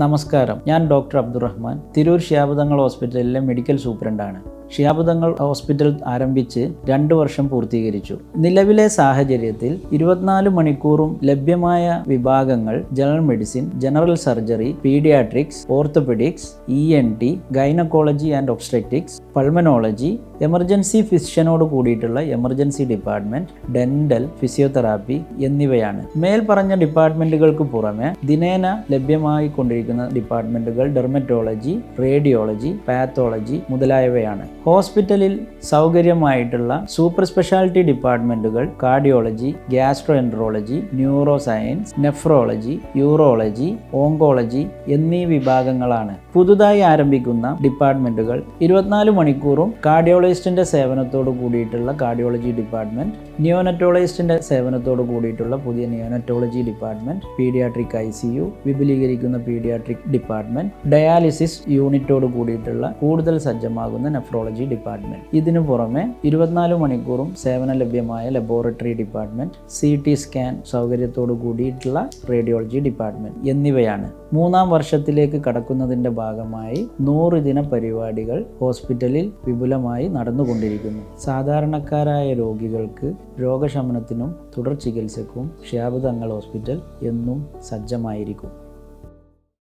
നമസ്കാരം. ഞാൻ ഡോക്ടർ അബ്ദുറഹ്മാൻ. തിരൂർ ശ്യാപതങ്ങൾ ഹോസ്പിറ്റലിലെ മെഡിക്കൽ സൂപ്രണ്ടാണ്. ഷിയാബുദങ്ങൾ ഹോസ്പിറ്റൽ ആരംഭിച്ച് രണ്ടു വർഷം പൂർത്തീകരിച്ചു. നിലവിലെ സാഹചര്യത്തിൽ ഇരുപത്തിനാല് മണിക്കൂറും ലഭ്യമായ വിഭാഗങ്ങൾ general medicine general surgery paediatrics orthopaedics E N T gynaecology and obstetrics pulmonology emergency ഫിസിഷ്യനോട് കൂടിയിട്ടുള്ള എമർജൻസി ഡിപ്പാർട്ട്മെന്റ് ഡെന്റൽ ഫിസിയോതെറാപ്പി എന്നിവയാണ്. മേൽ പറഞ്ഞ ഡിപ്പാർട്ട്മെന്റുകൾക്ക് പുറമെ ദിനേന ലഭ്യമായി കൊണ്ടിരിക്കുന്ന ഡിപ്പാർട്ട്മെന്റുകൾ ഡെർമറ്റോളജി റേഡിയോളജി പാത്തോളജി മുതലായവയാണ്. ഹോസ്പിറ്റലിൽ സൗകര്യമായിട്ടുള്ള super speciality ഡിപ്പാർട്ട്മെന്റുകൾ cardiology gastroenterology neuro science nephrology urology oncology എന്നീ വിഭാഗങ്ങളാണ്. പുതുതായി ആരംഭിക്കുന്ന ഡിപ്പാർട്ട്മെന്റുകൾ ഇരുപത്തിനാല് മണിക്കൂറും കാർഡിയോളജിസ്റ്റിന്റെ സേവനത്തോട് കൂടിയിട്ടുള്ള കാർഡിയോളജി ഡിപ്പാർട്ട്മെന്റ് നിയോനറ്റോളജിസ്റ്റിന്റെ സേവനത്തോട് കൂടിയിട്ടുള്ള പുതിയ neonatology department paediatric I C U വിപുലീകരിക്കുന്ന paediatric department dialysis യൂണിറ്റോട് കൂടിയിട്ടുള്ള കൂടുതൽ സജ്ജമാകുന്ന നെഫ്രോളജി ഡിപ്പാർട്ട്മെന്റ് ഇതിനു പുറമെ ഇരുപത്തിനാല് മണിക്കൂറും സേവന ലഭ്യമായ laboratory department C T scan സൗകര്യത്തോടു കൂടിയിട്ടുള്ള റേഡിയോളജി ഡിപ്പാർട്ട്മെന്റ് എന്നിവയാണ്. മൂന്നാം വർഷത്തിലേക്ക് കടക്കുന്നതിന്റെ ഭാഗമായി നൂറ് ദിന പരിപാടികൾ ഹോസ്പിറ്റലിൽ വിപുലമായി നടന്നുകൊണ്ടിരിക്കുന്നു. സാധാരണക്കാരായ രോഗികൾക്ക് രോഗശമനത്തിനും തുടർ ചികിത്സക്കും ക്ഷേപതങ്ങൾ ഹോസ്പിറ്റൽ എന്നും സജ്ജമായിരിക്കും.